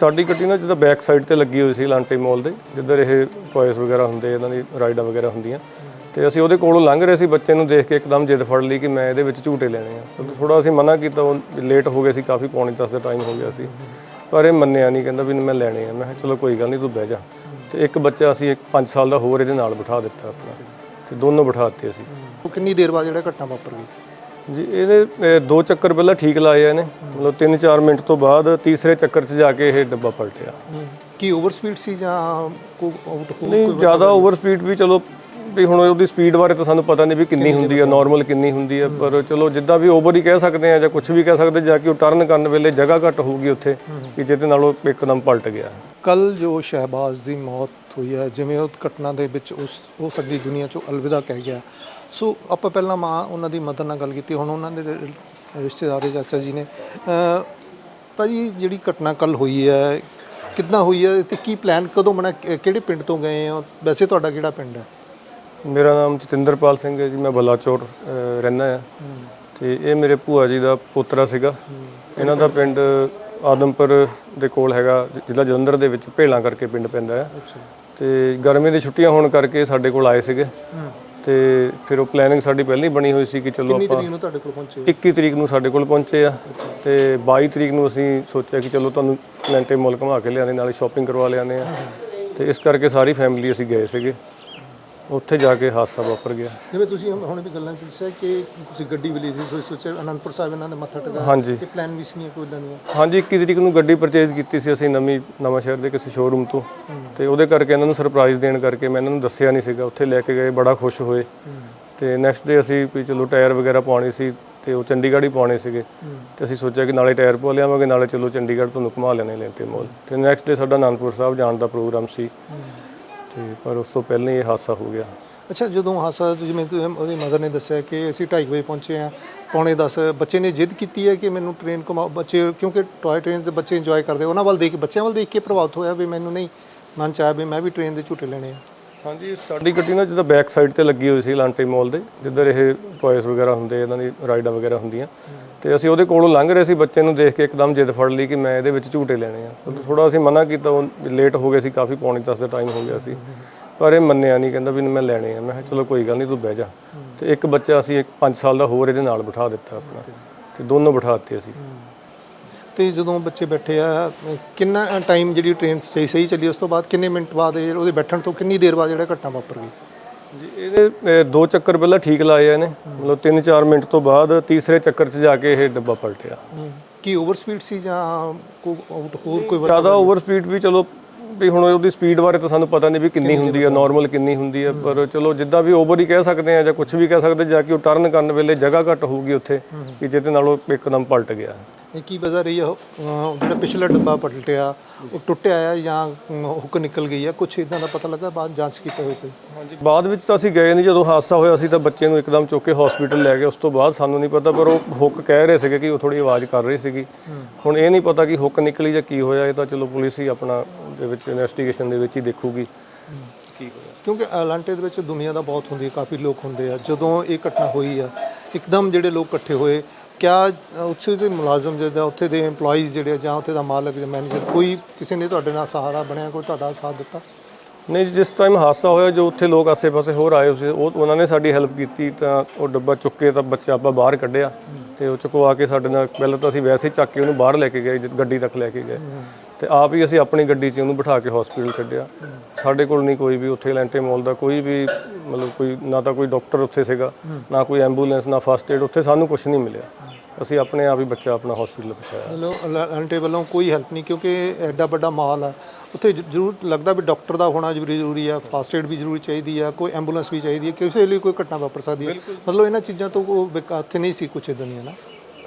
ਸਾਡੀ ਗੱਡੀ ਨਾ ਜਿੱਦਾਂ ਬੈਕ ਸਾਈਡ ਤੇ ਲੱਗੀ ਹੋਈ ਸੀ ਲਾਂਟੇ ਮਾਲ ਦੇ, ਜਿੱਧਰ ਇਹ ਟੌਇਸ ਵਗੈਰਾ ਹੁੰਦੇ, ਇਹਨਾਂ ਦੀ ਰਾਈਡਾਂ ਵਗੈਰਾ ਹੁੰਦੀਆਂ। ਤੇ ਅਸੀਂ ਉਹਦੇ ਕੋਲੋਂ ਲੰਘ ਰਹੇ ਸੀ, ਬੱਚੇ ਨੂੰ ਦੇਖ ਕੇ ਇੱਕਦਮ ਜਿੱਦ ਫੜ ਲਈ ਕਿ ਮੈਂ ਇਹਦੇ ਵਿੱਚ ਝੂਟੇ ਲੈਣੇ ਆ। ਥੋੜਾ ਅਸੀਂ ਮਨਾ ਕੀਤਾ, ਉਹ ਲੇਟ ਹੋ ਗਏ ਸੀ, ਕਾਫੀ ਪੌਣੇ 10 ਦਾ ਟਾਈਮ ਹੋ ਗਿਆ ਸੀ। ਪਰ ਇਹ ਮੰਨਿਆ ਨਹੀਂ, ਕਹਿੰਦਾ ਵੀ ਮੈਂ ਲੈਣੇ ਆ। ਮੈਂ ਕਿਹਾ, ਚਲੋ ਕੋਈ ਗੱਲ ਨਹੀਂ, ਤੂੰ ਬਹਿ ਜਾ। ਤੇ ਇੱਕ ਬੱਚਾ ਅਸੀਂ ਇੱਕ 5 ਸਾਲ ਦਾ ਹੋਰ ਇਹਦੇ ਨਾਲ ਬਿਠਾ ਦਿੱਤਾ ਆਪਣਾ। ਤੇ ਦੋਨੋਂ ਬਿਠਾ ਦਿੱਤੇ ਅਸੀਂ। ਉਹ ਕਿੰਨੀ ਦੇਰ ਬਾਅਦ ਜਿਹੜਾ ਘਟਨਾ ਵਾਪਰ ਗਈ? ਜੀ ਇਹਦੇ ਦੋ ਚੱਕਰ ਪਹਿਲਾਂ ਠੀਕ ਲਾਏ ਆ ਇਹਨੇ। ਮਤਲਬ 3-4 ਮਿੰਟ ਤੋਂ ਬਾਅਦ ਤੀਸਰੇ ਚੱਕਰ 'ਚ ਜਾ ਕੇ ਇਹ ਡੱਬਾ ਪਲਟਿਆ ਕੀ ਓਵਰ ਸਪੀਡ ਸੀ ਜਾਂ ਕੋ ਆਊਟ ਹੋ ਨਹੀਂ ਜ਼ਿਆਦਾ ਓਵਰ ਸਪੀਡ ਵੀ ਚਲੋ ਵੀ ਹੁਣ ਉਹਦੀ ਸਪੀਡ ਬਾਰੇ ਤਾਂ ਸਾਨੂੰ ਪਤਾ ਨਹੀਂ ਵੀ ਕਿੰਨੀ ਹੁੰਦੀ ਹੈ ਨਾਰਮਲ ਕਿੰਨੀ ਹੁੰਦੀ ਹੈ ਪਰ ਚਲੋ ਜਿੱਦਾਂ ਵੀ ਓਵਰ ਹੀ ਕਹਿ ਸਕਦੇ ਆ ਜਾਂ ਕੁਝ ਵੀ ਕਹਿ ਸਕਦੇ ਜਾ ਕੇ ਉਹ ਟਰਨ ਕਰਨ ਵੇਲੇ ਜਗ੍ਹਾ ਘੱਟ ਹੋਊਗੀ ਉੱਥੇ ਕਿ ਜਿਹਦੇ ਨਾਲ ਉਹ ਇੱਕਦਮ ਪਲਟ ਗਿਆ। ਕੱਲ ਜੋ ਸ਼ਹਿਬਾਜ਼ ਦੀ ਮੌਤ ਹੋਈ ਹੈ ਜਿਵੇਂ ਉਹ ਘਟਨਾ ਦੇ ਵਿੱਚ ਉਸ ਉਹ ਸਾਡੀ ਦੁਨੀਆ ਚੋਂ ਅਲਵਿਦਾ ਕਹਿ ਗਿਆ ਸੋ ਆਪਾਂ ਪਹਿਲਾਂ ਮਾਂ ਉਹਨਾਂ ਦੀ ਮਦਰ ਨਾਲ ਗੱਲ ਕੀਤੀ ਹੁਣ ਉਹਨਾਂ ਦੇ ਰਿਸ਼ਤੇਦਾਰ ਚਾਚਾ ਜੀ ਨੇ। ਭਾਜੀ ਜਿਹੜੀ ਘਟਨਾ ਕੱਲ ਹੋਈ ਹੈ ਕਿੱਦਾਂ ਹੋਈ ਹੈ ਤੇ ਕੀ ਪਲਾਨ ਕਦੋਂ ਬਣਾ ਕਿਹੜੇ ਪਿੰਡ ਤੋਂ ਗਏ ਹੋ? ਵੈਸੇ ਤੁਹਾਡਾ ਕਿਹੜਾ ਪਿੰਡ ਹੈ? ਮੇਰਾ ਨਾਮ ਜਤਿੰਦਰਪਾਲ ਸਿੰਘ ਹੈ ਜੀ ਮੈਂ ਬਲਾਚੌਰ ਰਹਿੰਦਾ ਆ ਤੇ ਇਹ ਮੇਰੇ ਭੂਆ ਜੀ ਦਾ ਪੋਤਰਾ ਸੀਗਾ। ਇਹਨਾਂ ਦਾ ਪਿੰਡ ਆਦਮਪੁਰ ਦੇ ਕੋਲ ਹੈਗਾ ਜ- ਜ਼ਿਲ੍ਹਾ ਜਲੰਧਰ ਦੇ ਵਿੱਚ ਭੇਲਾਂ ਕਰਕੇ ਪਿੰਡ ਪੈਂਦਾ ਹੈ। ਤੇ ਗਰਮੀ ਦੀ ਛੁੱਟੀਆਂ ਹੋਣ ਕਰਕੇ ਸਾਡੇ ਕੋਲ ਆਏ ਸੀਗੇ। ਤੇ ਫਿਰ ਉਹ ਪਲੈਨਿੰਗ ਸਾਡੀ ਪਹਿਲਾਂ ਹੀ ਬਣੀ ਹੋਈ ਸੀ ਕਿ ਚਲੋ ਕਿੰਨੀ ਆਪਾਂ ਤਰੀਕ ਨੂੰ ਤੁਹਾਡੇ ਕੋਲ ਪਹੁੰਚੇ 21 ਤਰੀਕ ਨੂੰ ਸਾਡੇ ਕੋਲ ਪਹੁੰਚੇ ਆ ਤੇ 22 ਤਰੀਕ ਨੂੰ ਅਸੀਂ ਸੋਚਿਆ ਕਿ ਚਲੋ ਤੁਹਾਨੂੰ ਲੈਂਟੇ ਮੁਲਕ ਘੁਮਾ ਕੇ ਲਿਆਣੇ ਨਾਲੇ ਸ਼ਾਪਿੰਗ ਕਰਵਾ ਲਿਆਣੇ ਆ। ਤੇ ਇਸ ਕਰਕੇ ਸਾਰੀ ਫੈਮਿਲੀ ਅਸੀਂ ਗਏ ਸੀਗੇ। ਉੱਥੇ ਜਾ ਕੇ ਹਾਦਸਾ ਵਾਪਰ ਗਿਆ। ਜਿਵੇਂ ਤੁਸੀਂ ਹੁਣ ਵੀ ਗੱਲਾਂ 'ਚ ਦੱਸਿਆ ਕਿ ਤੁਸੀਂ ਗੱਡੀ ਵੀ ਲਈ ਸੀ ਸੋ ਸੋਚਿਆ ਅਨੰਦਪੁਰ ਸਾਹਿਬ ਇਹਨਾਂ ਨੇ ਮੱਥਾ ਟੇਕਾ ਹਾਂਜੀ। ਤੇ ਪਲਾਨ ਵੀ ਸੀ ਨਹੀਂ ਕੋਈ ਇਦਾਂ ਦੀਆਂ? ਹਾਂਜੀ 21 ਤਰੀਕ ਨੂੰ ਗੱਡੀ ਪਰਚੇਜ਼ ਕੀਤੀ ਸੀ ਅਸੀਂ ਨਵੀਂ ਨਵਾਂ ਸ਼ਹਿਰ ਦੇ ਕਿਸੇ ਸ਼ੋਰੂਮ ਤੋਂ। ਤੇ ਉਹਦੇ ਕਰਕੇ ਇਹਨਾਂ ਨੂੰ ਸਰਪ੍ਰਾਈਜ਼ ਦੇਣ ਕਰਕੇ ਮੈਂ ਇਹਨਾਂ ਨੂੰ ਦੱਸਿਆ ਨਹੀਂ ਸੀਗਾ। ਉੱਥੇ ਲੈ ਕੇ ਗਏ ਬੜਾ ਖੁਸ਼ ਹੋਏ। ਤੇ ਨੈਕਸਟ ਡੇ ਅਸੀਂ ਵੀ ਚਲੋ ਟਾਇਰ ਵਗੈਰਾ ਪਾਉਣੇ ਸੀ ਤੇ ਉਹ ਚੰਡੀਗੜ੍ਹ ਹੀ ਪਾਉਣੇ ਸੀਗੇ। ਤੇ ਅਸੀਂ ਸੋਚਿਆ ਕਿ ਨਾਲੇ ਟਾਇਰ ਪਵਾ ਲਿਆਵਾਂਗੇ ਨਾਲੇ ਚਲੋ ਚੰਡੀਗੜ੍ਹ ਤੁਹਾਨੂੰ ਘੁਮਾ ਲੈਣੇ ਲੈਂਤੇ ਮੋਲ ਤੇ ਨੈਕਸਟ ਡੇ ਸਾਡਾ ਆਨੰਦਪੁਰ ਸਾਹਿਬ ਜਾਣ ਦਾ ਪ੍ਰੋਗਰਾਮ ਸੀ। ਤੇ ਪਰ ਉਸ ਤੋਂ ਪਹਿਲਾਂ ਹੀ ਇਹ ਹਾਦਸਾ ਹੋ ਗਿਆ। ਅੱਛਾ, ਜਦੋਂ ਹਾਸਾ ਜਿਵੇਂ ਤੁਸੀਂ- ਉਹਦੀ ਮਦਰ ਨੇ ਦੱਸਿਆ ਕਿ ਅਸੀਂ 2:30 ਵਜੇ ਪਹੁੰਚੇ ਆ ਪੌਣੇ 10 ਬੱਚੇ ਨੇ ਜਿੱਦ ਕੀਤੀ ਹੈ ਕਿ ਮੈਨੂੰ ਟ੍ਰੇਨ ਘੁਮਾ ਬੱਚੇ ਕਿਉਂਕਿ ਟੌਏ ਟ੍ਰੇਨਸ ਦੇ ਬੱਚੇ ਇੰਜੋਏ ਕਰਦੇ, ਉਹਨਾਂ ਵੱਲ ਦੇਖ ਬੱਚਿਆਂ ਵੱਲ ਦੇਖ ਕੇ ਪ੍ਰਭਾਵਿਤ ਹੋਇਆ ਵੀ ਮੈਨੂੰ ਨਹੀਂ ਮਨ ਚ ਆਇਆ ਵੀ ਮੈਂ ਵੀ ਟ੍ਰੇਨ ਦੇ ਝੂਟੇ ਲੈਣੇ ਆ। ਹਾਂਜੀ, ਸਾਡੀ ਗੱਡੀ ਨਾ ਜਿੱਦਾਂ ਬੈਕ ਸਾਈਡ ਤੇ ਲੱਗੀ ਹੋਈ ਸੀ ਲਾਂਟੇ ਮਾਲ ਦੇ, ਜਿੱਧਰ ਇਹ ਟੌਇਸ ਵਗੈਰਾ ਹੁੰਦੇ, ਇਹਨਾਂ ਦੀ ਰਾਈਡਾਂ ਵਗੈਰਾ ਹੁੰਦੀਆਂ। ਤੇ ਅਸੀਂ ਉਹਦੇ ਕੋਲੋਂ ਲੰਘ ਰਹੇ ਸੀ ਬੱਚੇ ਨੂੰ ਦੇਖ ਕੇ ਇੱਕਦਮ ਜਿੱਦ ਫੜ ਲਈ ਕਿ ਮੈਂ ਇਹਦੇ ਵਿੱਚ ਝੂਟੇ ਲੈਣੇ ਆ। ਥੋੜਾ ਅਸੀਂ ਮਨਾ ਕੀਤਾ, ਉਹ ਲੇਟ ਹੋ ਗਏ ਸੀ, ਕਾਫੀ ਪੌਣੇ 10 ਦਾ ਟਾਈਮ ਹੋ ਗਿਆ ਸੀ। ਪਰ ਇਹ ਮੰਨਿਆ ਨਹੀਂ, ਕਹਿੰਦਾ ਵੀ ਮੈਂ ਲੈਣੇ ਆ। ਮੈਂ ਕਿਹਾ, ਚਲੋ ਕੋਈ ਗੱਲ ਨਹੀਂ, ਤੂੰ ਬਹਿ ਜਾ। ਤੇ ਇੱਕ ਬੱਚਾ ਅਸੀਂ ਇੱਕ 5 ਸਾਲ ਦਾ ਹੋਰ ਇਹਦੇ ਨਾਲ ਬਿਠਾ ਦਿੱਤਾ ਆਪਣਾ। ਤੇ ਦੋਨੋਂ ਬਿਠਾ ਦਿੱਤੇ ਅਸੀਂ। ਤੇ ਜਦੋਂ ਬੱਚੇ ਬੈਠੇ ਆ ਕਿੰਨਾ ਟਾਈਮ ਜਿਹੜੀ ਟ੍ਰੇਨ ਸਹੀ ਸਹੀ ਚੱਲੀ ਉਸ ਤੋਂ ਬਾਅਦ ਕਿੰਨੇ ਮਿੰਟ ਬਾਅਦ ਇਹ ਉਹਦੇ ਬੈਠਣ ਤੋਂ ਕਿੰਨੀ ਦੇਰ ਬਾਅਦ ਜਿਹੜਾ ਘਟਨਾ ਵਾਪਰ ਗਈ? ਜੀ ਇਹਦੇ ਦੋ ਚੱਕਰ ਪਹਿਲਾਂ ਠੀਕ ਲਾਏ ਆ ਇਹਨੇ। ਮਤਲਬ 3-4 ਮਿੰਟ ਤੋਂ ਬਾਅਦ ਤੀਸਰੇ ਚੱਕਰ 'ਚ ਜਾ ਕੇ ਇਹ ਡੱਬਾ ਪਲਟਿਆ। ਕੀ ਓਵਰ ਸਪੀਡ ਸੀ ਜਾਂ ਕੋ ਆਊਟ ਹੋਰ ਕੋਈ? ਜ਼ਿਆਦਾ ਓਵਰ ਸਪੀਡ ਵੀ ਚਲੋ ਵੀ ਹੁਣ ਉਹਦੀ ਸਪੀਡ ਬਾਰੇ ਤਾਂ ਸਾਨੂੰ ਪਤਾ ਨਹੀਂ ਵੀ ਕਿੰਨੀ ਹੁੰਦੀ ਹੈ ਨਾਰਮਲ ਕਿੰਨੀ ਹੁੰਦੀ ਹੈ। ਪਰ ਚਲੋ ਜਿੱਦਾਂ ਵੀ ਓਵਰ ਹੀ ਕਹਿ ਸਕਦੇ ਆ ਜਾਂ ਕੁਝ ਵੀ ਕਹਿ ਸਕਦੇ ਜਾ ਕੇ ਉਹ ਟਰਨ ਕਰਨ ਵੇਲੇ ਜਗ੍ਹਾ ਘੱਟ ਹੋਊਗੀ ਉੱਥੇ ਕਿ ਜਿਹਦੇ ਨਾਲ ਉਹ ਇੱਕਦਮ ਪਲਟ ਗਿਆ। ਇਹ ਕੀ ਵਜ੍ਹਾ ਰਹੀ ਅਹ ਜਿਹੜਾ ਪਿਛਲਾ ਡੱਬਾ ਪਲਟਿਆ ਉਹ ਟੁੱਟਿਆ ਆ ਜਾਂ ਹੁੱਕ ਨਿਕਲ ਗਈ ਆ ਕੁਝ ਇਦਾਂ ਦਾ ਪਤਾ ਲੱਗਾ ਬਾਅਦ ਜਾਂਚ ਕੀਤੇ ਹੋਏ ਕੋਈ? ਹਾਂਜੀ ਬਾਅਦ ਵਿੱਚ ਤਾਂ ਅਸੀਂ ਗਏ ਨਹੀਂ ਜਦੋਂ ਹਾਦਸਾ ਹੋਇਆ ਸੀ ਤਾਂ ਬੱਚੇ ਨੂੰ ਇੱਕਦਮ ਚੁੱਕ ਕੇ ਹਸਪੀਟਲ ਲੈ ਗਏ ਉਸ ਤੋਂ ਬਾਅਦ ਸਾਨੂੰ ਨਹੀਂ ਪਤਾ ਪਰ ਉਹ ਹੁੱਕ ਕਹਿ ਰਹੇ ਸੀਗੇ ਕਿ ਉਹ ਥੋੜੀ ਆਵਾਜ਼ ਕਰ ਰਹੀ ਸੀਗੀ। ਹੁਣ ਇਹ ਨਹੀਂ ਪਤਾ ਕਿ ਹੁੱਕ ਨਿਕਲੀ ਜਾਂ ਕੀ ਹੋਇਆ ਇਹ ਤਾਂ ਚਲੋ ਪੁਲਿਸ ਹੀ ਆਪਣਾ ਦੇ ਵਿੱਚ ਇਨਵੈਸਟੀਗੇਸ਼ਨ ਦੇ ਵਿੱਚ ਹੀ ਦੇਖੂਗੀ। ਕੀ ਹੋਇਆ? ਕਿਉਂਕਿ ਐਲਾਂਟੇ ਦੇ ਵਿੱਚ ਦੁਨੀਆ ਦਾ ਬਹੁਤ ਹੁੰਦੀ ਹੈ ਕਾਫੀ ਲੋਕ ਹੁੰਦੇ ਆ। ਜਦੋਂ ਇਹ ਘਟਨਾ ਹੋਈ ਆ ਇੱਕਦਮ ਜਿਹੜੇ ਲੋਕ ਇਕੱਠੇ ਹੋਏ ਕਿਆ ਉੱਥੇ ਦੇ ਮੁਲਾਜ਼ਮ ਜਿਹੜੇ ਆ, ਉੱਥੇ ਦੇ EMPLOYEES ਜਿਹੜੇ ਆ, ਜਾਂ ਉੱਥੇ ਦਾ ਮਾਲਕ ਜਾਂ ਮੈਨੇਜਰ ਕੋਈ ਕਿਸੇ ਨੇ ਤੁਹਾਡੇ ਨਾਲ ਸਹਾਰਾ ਬਣਿਆ ਕੋਈ ਤੁਹਾਡਾ ਸਾਥ ਦਿੱਤਾ? ਨਹੀਂ ਜਿਸ ਟਾਈਮ ਹਾਦਸਾ ਹੋਇਆ ਜੋ ਉੱਥੇ ਲੋਕ ਆਸੇ-ਪਾਸੇ ਹੋਰ ਆਏ ਹੋਏ ਸੀ ਉਹ ਉਹਨਾਂ ਨੇ ਸਾਡੀ ਹੈਲਪ ਕੀਤੀ ਤਾਂ ਉਹ ਡੱਬਾ ਚੁੱਕ ਕੇ ਤਾਂ ਬੱਚਾ ਆਪਾਂ ਬਾਹਰ ਕੱਢਿਆ ਤੇ ਉਹ ਚੁਕਵਾ ਕੇ ਸਾਡੇ ਨਾਲ ਪਹਿਲਾਂ ਤਾਂ ਅਸੀਂ ਵੈਸੇ ਹੀ ਚੱਕ ਕੇ ਉਹਨੂੰ ਬਾਹਰ ਲੈ ਕੇ ਗਏ ਜਦ ਗੱਡੀ ਤੱਕ ਲੈ ਕੇ ਗਏ। ਤੇ ਆਪ ਹੀ ਅਸੀਂ ਆਪਣੀ ਗੱਡੀ 'ਚ ਉਹਨੂੰ ਬਿਠਾ ਕੇ ਹਸਪੀਟਲ ਛੱਡਿਆ। ਸਾਡੇ ਕੋਲ ਨਹੀਂ ਕੋਈ ਵੀ ਉੱਥੇ ਲੈਂਟੇ ਮੋਲ ਦਾ ਕੋਈ ਵੀ ਮਤਲਬ ਕੋਈ ਨਾ ਤਾਂ ਕੋਈ ਡਾਕਟਰ ਉੱਥੇ ਸੀਗਾ ਨਾ ਕੋਈ ਐਂਬੂਲੈਂਸ ਨਾ ਫਸਟ ਏਡ ਉੱਥੇ ਸਾਨੂੰ ਕੁਝ ਨਹੀਂ ਮਿਲਿਆ। ਅਸੀਂ ਆਪਣੇ ਆਪ ਹੀ ਬੱਚਾ ਆਪਣਾ ਹਸਪੀਟਲ ਪਹੁੰਚਾਇਆ। ਐਲਾਂਟੇ ਵੱਲੋਂ ਕੋਈ ਹੈਲਪ ਨਹੀਂ ਕਿਉਂਕਿ ਐਡਾ ਵੱਡਾ ਮਾਲ ਆ। ਉੱਥੇ ਜ਼ਰੂਰ ਲੱਗਦਾ ਵੀ ਡਾਕਟਰ ਦਾ ਹੋਣਾ ਜ਼ਰੂਰੀ ਜ਼ਰੂਰੀ ਆ ਫਾਸਟ ਏਡ ਵੀ ਜ਼ਰੂਰੀ ਚਾਹੀਦੀ ਆ ਕੋਈ ਐਂਬੂਲੈਂਸ ਵੀ ਚਾਹੀਦੀ ਹੈ ਕਿਸੇ ਲਈ ਕੋਈ ਘਟਨਾ ਵਾਪਰ ਸਕਦੀ ਹੈ ਮਤਲਬ ਇਹਨਾਂ ਚੀਜ਼ਾਂ ਤੋਂ ਉੱਥੇ ਨਹੀਂ ਸੀ ਕੁਛ ਇਦਾਂ ਦੀਆਂ ਨਾ।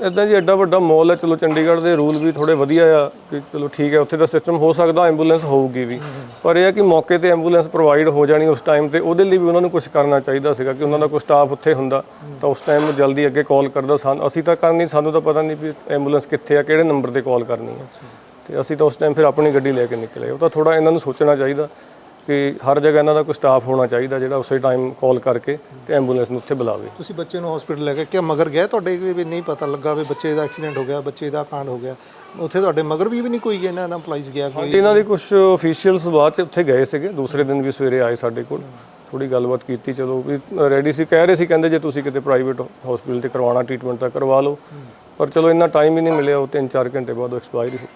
ਇਦਾਂ ਜੀ ਐਡਾ ਵੱਡਾ ਮਾਲ ਹੈ, ਚਲੋ ਚੰਡੀਗੜ੍ਹ ਦੇ ਰੂਲ ਵੀ ਥੋੜੇ ਵਧੀਆ ਆ ਕਿ ਚਲੋ ਠੀਕ ਹੈ, ਉੱਥੇ ਦਾ ਸਿਸਟਮ ਹੋ ਸਕਦਾ ਐਂਬੂਲੈਂਸ ਹੋਊਗੀ ਵੀ। ਪਰ ਇਹ ਹੈ ਕਿ ਮੌਕੇ ਤੇ ਐਂਬੂਲੈਂਸ ਪ੍ਰੋਵਾਈਡ ਹੋ ਜਾਣੀ ਉਸ ਟਾਈਮ ਤੇ, ਉਹਦੇ ਲਈ ਵੀ ਉਹਨਾਂ ਨੂੰ ਕੁਝ ਕਰਨਾ ਚਾਹੀਦਾ ਸੀਗਾ ਕਿ ਉਹਨਾਂ ਦਾ ਕੋਈ ਸਟਾਫ ਉੱਥੇ ਹੁੰਦਾ, ਤਾਂ ਉਸ ਟਾਈਮ ਜਲਦੀ ਅੱਗੇ ਕਾਲ ਕਰਦਾ ਸਾਨੂੰ ਅਸੀਂ ਤਾਂ ਕਰਨੀ, ਸਾਨੂੰ ਤਾਂ ਪਤਾ ਨਹੀਂ ਵੀ ਐਂਬੂਲੈਂਸ ਕਿੱਥੇ ਆ, ਕਿਹੜੇ ਨੰਬਰ ਤੇ ਕਾਲ ਕਰਨੀ ਹੈ ਤੇ ਅਸੀਂ ਤਾਂ ਉਸ ਟਾਈਮ ਫਿਰ ਆਪਣੀ ਗੱਡੀ ਲੈ ਕੇ ਨਿਕਲੇ, ਉਹ ਤਾਂ ਥੋੜਾ ਇਹਨਾਂ ਨੂੰ ਸੋਚਣਾ ਚਾਹੀਦਾ। ਕਿ ਹਰ ਜਗ੍ਹਾ ਇਹਨਾਂ ਦਾ ਕੋਈ ਸਟਾਫ ਹੋਣਾ ਚਾਹੀਦਾ ਜਿਹੜਾ ਉਸੇ ਟਾਈਮ ਕਾਲ ਕਰਕੇ ਤੇ ਐਂਬੂਲੈਂਸ ਨੂੰ ਉੱਥੇ ਬੁਲਾਵੇ। ਤੁਸੀਂ ਬੱਚੇ ਨੂੰ ਹਸਪੀਟਲ ਲੈ ਕੇ ਕਿ ਮਗਰ ਗਏ ਤੁਹਾਡੇ ਵੀ ਨਹੀਂ ਪਤਾ ਲੱਗਾ ਵੀ ਬੱਚੇ ਦਾ ਐਕਸੀਡੈਂਟ ਹੋ ਗਿਆ ਬੱਚੇ ਦਾ ਕਾਂਡ ਹੋ ਗਿਆ। ਉੱਥੇ ਤੁਹਾਡੇ ਮਗਰ ਵੀ ਵੀ ਨਹੀਂ ਕੋਈ ਇਹਨਾਂ ਦਾ ਪੁਲਿਸ ਗਿਆ ਕੋਈ? ਇਹਨਾਂ ਦੇ ਕੁਝ ਅਫੀਸ਼ੀਅਲਸ ਬਾਅਦ ਚ ਉੱਥੇ ਗਏ ਸੀਗੇ। ਦੂਸਰੇ ਦਿਨ ਵੀ ਸਵੇਰੇ ਆਏ ਸਾਡੇ ਕੋਲ। ਥੋੜੀ ਗੱਲਬਾਤ ਕੀਤੀ ਚਲੋ ਵੀ ਰੈਡੀ ਸੀ ਕਹਿ ਰਹੇ ਸੀ ਕਹਿੰਦੇ ਜੇ ਤੁਸੀਂ ਕਿਤੇ ਪ੍ਰਾਈਵੇਟ ਹਸਪੀਟਲ 'ਚ ਕਰਵਾਉਣਾ ਟ੍ਰੀਟਮੈਂਟ ਤਾਂ ਕਰਵਾ ਲਓ। ਪਰ ਚਲੋ ਇੰਨਾ ਟਾਈਮ ਹੀ ਨਹੀਂ ਮਿਲਿਆ ਉਹ 3-4 ਘੰਟੇ ਬਾਅਦ ਐਕਸਪਾਇਰ ਹੋ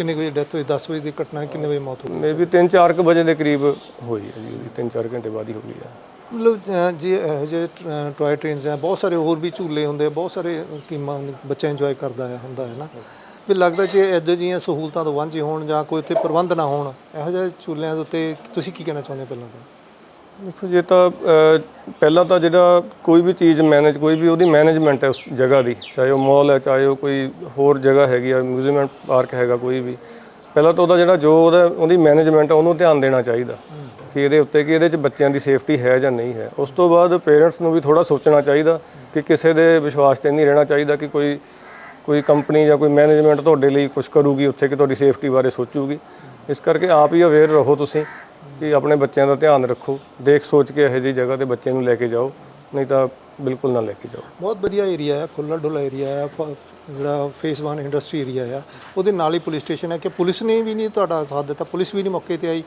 ਕਿੰਨੇ ਵਜੇ ਡੈਥ ਹੋਈ? 10 ਵਜੇ ਦੀ ਘਟਨਾ ਹੈ, ਕਿੰਨੇ ਵਜੇ ਮੌਤ ਹੋਈ ਮੇਬੀ 3-4 ਕੁ ਵਜੇ ਦੇ ਕਰੀਬ ਹੋਈ ਹੈ ਜੀ ਉਹਦੀ 3-4 ਘੰਟੇ ਬਾਅਦ ਹੀ ਹੋ ਗਈ ਹੈ। ਮਤਲਬ ਅਹ, ਜੇ ਇਹੋ ਜਿਹੇ ਟੋਏ ਟ੍ਰੇਨਸ ਆ ਬਹੁਤ ਸਾਰੇ ਹੋਰ ਵੀ ਝੂਲੇ ਹੁੰਦੇ ਆ ਬਹੁਤ ਸਾਰੇ ਕੀਮਾਂ ਬੱਚਾ ਇੰਜੋਏ ਕਰਦਾ ਹੈ ਹੁੰਦਾ ਹੈ ਨਾ। ਵੀ ਲੱਗਦਾ ਜੇ ਇੱਦਾਂ ਦੀਆਂ ਸਹੂਲਤਾਂ ਤੋਂ ਵਾਂਝੇ ਹੋਣ ਜਾਂ ਕੋਈ ਉੱਥੇ ਪ੍ਰਬੰਧ ਨਾ ਹੋਣ ਇਹੋ ਜਿਹੇ ਝੂਲਿਆਂ ਦੇ ਉੱਤੇ ਤੁਸੀਂ ਕੀ ਕਹਿਣਾ ਚਾਹੁੰਦੇ ਹੋ ਪਹਿਲਾਂ ਤਾਂ? ਦੇਖੋ ਜੇ ਤਾਂ ਅਹ, ਪਹਿਲਾਂ ਤਾਂ ਜਿਹੜਾ ਕੋਈ ਵੀ ਚੀਜ਼ ਮੈਨੇਜ ਕੋਈ ਵੀ ਉਹਦੀ ਮੈਨੇਜਮੈਂਟ ਹੈ ਉਸ ਜਗ੍ਹਾ ਦੀ ਚਾਹੇ ਉਹ ਮਾਲ ਹੈ ਚਾਹੇ ਉਹ ਕੋਈ ਹੋਰ ਜਗ੍ਹਾ ਹੈਗੀ ਆ ਮਿਊਜ਼ੀਅਮ ਪਾਰਕ ਹੈਗਾ ਕੋਈ ਵੀ ਪਹਿਲਾਂ ਤਾਂ ਉਹਦਾ ਜਿਹੜਾ ਜੋ ਉਹਦਾ ਉਹਦੀ ਮੈਨੇਜਮੈਂਟ ਆ ਉਹਨੂੰ ਧਿਆਨ ਦੇਣਾ ਚਾਹੀਦਾ ਕਿ ਇਹਦੇ ਉੱਤੇ ਕਿ ਇਹਦੇ 'ਚ ਬੱਚਿਆਂ ਦੀ ਸੇਫਟੀ ਹੈ ਜਾਂ ਨਹੀਂ ਹੈ। ਉਸ ਤੋਂ ਬਾਅਦ ਪੇਰੈਂਟਸ ਨੂੰ ਵੀ ਥੋੜਾ ਸੋਚਣਾ ਚਾਹੀਦਾ ਕਿ ਕਿਸੇ ਦੇ ਵਿਸ਼ਵਾਸ ਤੇ ਨਹੀਂ ਰਹਿਣਾ ਚਾਹੀਦਾ ਕਿ ਕੋਈ ਕੋਈ ਕੰਪਨੀ ਜਾਂ ਕੋਈ ਮੈਨੇਜਮੈਂਟ ਤੁਹਾਡੇ ਲਈ ਕੁਝ ਕਰੂਗੀ ਉੱਥੇ ਕਿ ਤੁਹਾਡੀ ਸੇਫਟੀ ਬਾਰੇ ਸੋਚੂਗੀ। ਇਸ ਕਰਕੇ ਆਪ ਹੀ ਅਵੇਅਰ ਰਹੋ ਤੁਸੀਂ। ਕਿ ਆਪਣੇ ਬੱਚਿਆਂ ਦਾ ਧਿਆਨ ਰੱਖੋ ਦੇਖ ਸੋਚ ਕੇ ਇਹੋ ਜਿਹੀ ਜਗ੍ਹਾ ਤੇ ਬੱਚੇ ਨੂੰ ਲੈ ਕੇ ਜਾਓ ਨਹੀਂ ਤਾਂ ਬਿਲਕੁਲ ਨਾ ਲੈ ਕੇ ਜਾਓ। ਬਹੁਤ ਵਧੀਆ ਏਰੀਆ ਹੈ ਖੁੱਲਾ ਡੁੱਲਾ ਏਰੀਆ ਹੈ ਫ- ਜਿਹੜਾ ਫੇਸ 1 ਇੰਡਸਟਰੀ ਏਰੀਆ ਆ ਉਹਦੇ ਨਾਲ ਹੀ ਪੁਲਿਸ ਸਟੇਸ਼ਨ ਹੈ ਕਿ ਪੁਲਿਸ ਨੇ ਵੀ ਨਹੀਂ ਤੁਹਾਡਾ ਸਾਥ ਦਿੱਤਾ ਪੁਲਿਸ ਵੀ ਨਹੀਂ ਮੌਕੇ ਤੇ ਆਈ।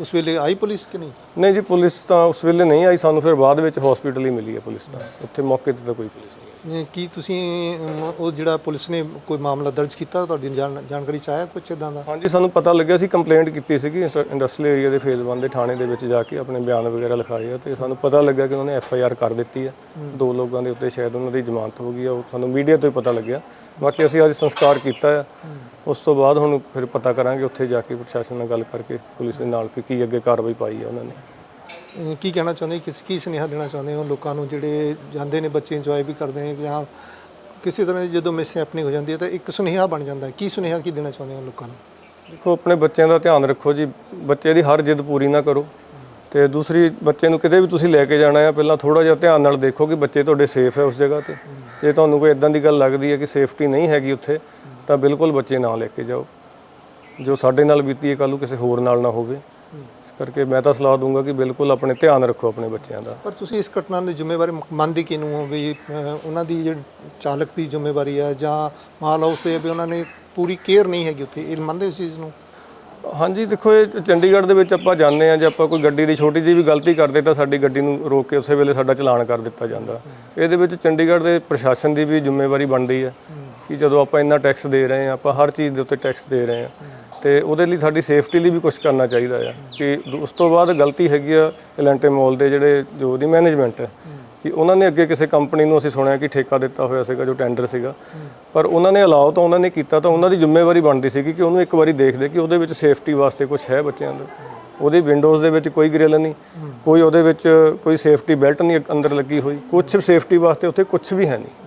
ਉਸ ਵੇਲੇ ਆਈ ਪੁਲਿਸ ਕਿ ਨਹੀਂ? ਨਹੀਂ ਜੀ ਪੁਲਿਸ ਤਾਂ ਉਸ ਵੇਲੇ ਨਹੀਂ ਆਈ ਸਾਨੂੰ ਫਿਰ ਬਾਅਦ ਵਿੱਚ ਹਸਪੀਟਲ ਹੀ ਮਿਲੀ ਹੈ ਪੁਲਿਸ ਤਾਂ। ਉੱਥੇ ਮੌਕੇ ਤੇ ਤਾਂ ਕੋਈ ਪੁਲਿਸ ਨਹੀਂ। ਇਹ ਕੀ ਤੁਸੀਂ ਅਮ, ਉਹ ਜਿਹੜਾ ਪੁਲਿਸ ਨੇ ਕੋਈ ਮਾਮਲਾ ਦਰਜ ਕੀਤਾ ਤੁਹਾਡੀ ਜਾਣ- ਜਾਣਕਾਰੀ ਚ ਆਇਆ ਕੁਝ ਇਦਾਂ ਦਾ? ਹਾਂਜੀ ਸਾਨੂੰ ਪਤਾ ਲੱਗਿਆ ਸੀ ਕੰਪਲੇਂਟ ਕੀਤੀ ਸੀਗੀ ਇੰਡਸਟਰੀਅਲ ਏਰੀਆ ਦੇ ਫੇਜ਼ 1 ਦੇ ਥਾਣੇ ਦੇ ਵਿੱਚ ਜਾ ਕੇ ਆਪਣੇ ਬਿਆਨ ਵਗੈਰਾ ਲਿਖਾਏ ਆ ਤੇ ਸਾਨੂੰ ਪਤਾ ਲੱਗਾ ਕਿ ਉਹਨਾਂ ਨੇ ਐਫ ਆਈ ਆਰ ਕਰ ਦਿੱਤੀ ਹੈ। ਦੋ ਲੋਕਾਂ ਦੇ ਉੱਤੇ ਸ਼ਾਇਦ ਉਹਨਾਂ ਦੀ ਜ਼ਮਾਨਤ ਹੋ ਗਈ ਆ ਉਹ ਸਾਨੂੰ ਮੀਡੀਆ ਤੋਂ ਹੀ ਪਤਾ ਲੱਗਿਆ। ਬਾਕੀ ਅਸੀਂ ਅੱਜ ਸੰਸਕਾਰ ਕੀਤਾ ਆ। ਉਸ ਤੋਂ ਬਾਅਦ ਹੁਣ ਫਿਰ ਪਤਾ ਕਰਾਂਗੇ ਉੱਥੇ ਜਾ ਕੇ ਪ੍ਰਸ਼ਾਸਨ ਨਾਲ ਗੱਲ ਕਰਕੇ ਪੁਲਿਸ ਦੇ ਨਾਲ ਕਿ ਕੀ ਅੱਗੇ ਕਾਰਵਾਈ ਪਾਈ ਆ ਉਹਨਾਂ ਨੇ। ਅਮ, ਕੀ ਕਹਿਣਾ ਚਾਹੁੰਦੇ ਕਿਸ ਕੀ ਸੁਨੇਹਾ ਦੇਣਾ ਚਾਹੁੰਦੇ ਹੋ ਲੋਕਾਂ ਨੂੰ ਜਿਹੜੇ ਜਾਂਦੇ ਨੇ ਬੱਚੇ ਇੰਜੋਏ ਵੀ ਕਰਦੇ ਨੇ ਜਾਂ ਕਿਸੇ ਤਰ੍ਹਾਂ ਦੀ ਜਦੋਂ ਮਿਸ ਹੈਪਨਿੰਗ ਹੋ ਜਾਂਦੀ ਹੈ ਤਾਂ ਇੱਕ ਸੁਨੇਹਾ ਬਣ ਜਾਂਦਾ ਹੈ। ਕੀ ਸੁਨੇਹਾ ਕੀ ਦੇਣਾ ਚਾਹੁੰਦੇ ਹੋ ਲੋਕਾਂ ਨੂੰ? ਦੇਖੋ ਆਪਣੇ ਬੱਚਿਆਂ ਦਾ ਧਿਆਨ ਰੱਖੋ ਜੀ। ਬੱਚੇ ਦੀ ਹਰ ਜਿੱਦ ਪੂਰੀ ਨਾ ਕਰੋ। ਤੇ ਦੂਸਰੀ ਬੱਚੇ ਨੂੰ ਕਿਤੇ ਵੀ ਤੁਸੀਂ ਲੈ ਕੇ ਜਾਣਾ ਹੈ ਪਹਿਲਾਂ ਥੋੜਾ ਜਿਹਾ ਧਿਆਨ ਨਾਲ ਦੇਖੋ ਕਿ ਬੱਚੇ ਤੁਹਾਡੇ ਸੇਫ ਹੈ ਉਸ ਜਗ੍ਹਾ ਤੇ। ਜੇ ਤੁਹਾਨੂੰ ਕੋਈ ਇਦਾਂ ਦੀ ਗੱਲ ਲੱਗਦੀ ਹੈ ਕਿ ਸੇਫਟੀ ਨਹੀਂ ਹੈਗੀ ਉੱਥੇ ਤਾਂ ਬਿਲਕੁਲ ਬੱਚੇ ਨਾ ਲੈ ਕੇ ਜਾਓ। ਜੋ ਸਾਡੇ ਨਾਲ ਬੀਤੀ ਹੈ ਕੱਲ੍ਹ ਨੂੰ ਕਿਸੇ ਹੋਰ ਨਾਲ ਨਾ ਹੋਵੇ। ਇਸ ਕਰਕੇ ਮੈਂ ਤਾਂ ਸਲਾਹ ਦੂੰਗਾ ਕਿ ਬਿਲਕੁਲ ਆਪਣੇ ਧਿਆਨ ਰੱਖੋ ਆਪਣੇ ਬੱਚਿਆਂ ਦਾ। ਪਰ ਤੁਸੀਂ ਇਸ ਘਟਨਾ ਦੀ ਜ਼ਿੰਮੇਵਾਰੀ ਮੰਨਦੇ ਕਿਨੂੰ ਹੋ ਵੀ ਅਹ, ਉਹਨਾਂ ਦੀ ਜਿਹੜੀ ਚਾਲਕ ਦੀ ਜ਼ਿੰਮੇਵਾਰੀ ਹੈ ਜਾਂ ਮਾਲ ਹਾਊਸ ਦੇ ਵੀ ਉਹਨਾਂ ਨੇ ਪੂਰੀ ਕੇਅਰ ਨਹੀਂ ਹੈਗੀ ਉੱਥੇ ਇਹ ਮੰਨਦੇ ਹੋ ਇਸ ਚੀਜ਼ ਨੂੰ? ਹਾਂਜੀ ਦੇਖੋ ਇਹ ਚੰਡੀਗੜ੍ਹ ਦੇ ਵਿੱਚ ਆਪਾਂ ਜਾਂਦੇ ਆ ਜੇ ਆਪਾਂ ਕੋਈ ਗੱਡੀ ਦੀ ਛੋਟੀ ਜਿਹੀ ਵੀ ਗਲਤੀ ਕਰਦੇ ਤਾਂ ਸਾਡੀ ਗੱਡੀ ਨੂੰ ਰੋਕ ਕੇ ਉਸੇ ਵੇਲੇ ਸਾਡਾ ਚਲਾਨ ਕਰ ਦਿੱਤਾ ਜਾਂਦਾ। ਇਹਦੇ ਵਿੱਚ ਚੰਡੀਗੜ੍ਹ ਦੇ ਪ੍ਰਸ਼ਾਸਨ ਦੀ ਵੀ ਜ਼ਿੰਮੇਵਾਰੀ ਬਣਦੀ ਹੈ ਕਿ ਜਦੋਂ ਆਪਾਂ ਇੰਨਾ ਟੈਕਸ ਦੇ ਰਹੇ ਆ ਆਪਾਂ ਹਰ ਚੀਜ਼ ਦੇ ਉੱਤੇ ਟੈਕਸ ਦੇ ਰਹੇ ਆ ਤੇ ਉਹਦੇ ਲਈ ਸਾਡੀ ਸੇਫਟੀ ਲਈ ਵੀ ਕੁਝ ਕਰਨਾ ਚਾਹੀਦਾ ਆ ਕਿ ਉਸ ਤੋਂ ਬਾਅਦ ਗਲਤੀ ਹੈਗੀ ਆ ਐਲੈਂਟੇ ਮਾਲ ਦੇ ਜਿਹੜੇ, ਜੋ ਉਹਦੀ ਮੈਨੇਜਮੈਂਟ ਹੈ ਕਿ ਉਹਨਾਂ ਨੇ ਅੱਗੇ ਕਿਸੇ ਕੰਪਨੀ ਨੂੰ ਅਸੀਂ ਸੁਣਿਆ ਕਿ ਠੇਕਾ ਦਿੱਤਾ ਹੋਇਆ ਸੀਗਾ, ਜੋ ਟੈਂਡਰ ਸੀਗਾ। ਪਰ ਉਹਨਾਂ ਨੇ ਅਲਾਉ ਤਾਂ ਉਹਨਾਂ ਨੇ ਕੀਤਾ ਤਾਂ ਉਹਨਾਂ ਦੀ ਜ਼ਿੰਮੇਵਾਰੀ ਬਣਦੀ ਸੀਗੀ ਕਿ ਉਹਨੂੰ ਇੱਕ ਵਾਰੀ ਦੇਖਦੇ ਕਿ ਉਹਦੇ ਵਿੱਚ ਸੇਫਟੀ ਵਾਸਤੇ ਕੁਝ ਹੈ ਬੱਚਿਆਂ ਦਾ। ਉਹਦੀ ਵਿੰਡੋਜ਼ ਦੇ ਵਿੱਚ ਕੋਈ ਗ੍ਰਿਲ ਨਹੀਂ, ਕੋਈ ਉਹਦੇ ਵਿੱਚ ਕੋਈ ਸੇਫਟੀ ਬੈਲਟ ਨਹੀਂ ਅੰਦਰ ਲੱਗੀ ਹੋਈ। ਕੁਝ ਸੇਫਟੀ ਵਾਸਤੇ ਉੱਥੇ ਕੁਝ ਵੀ ਹੈ ਨਹੀਂ।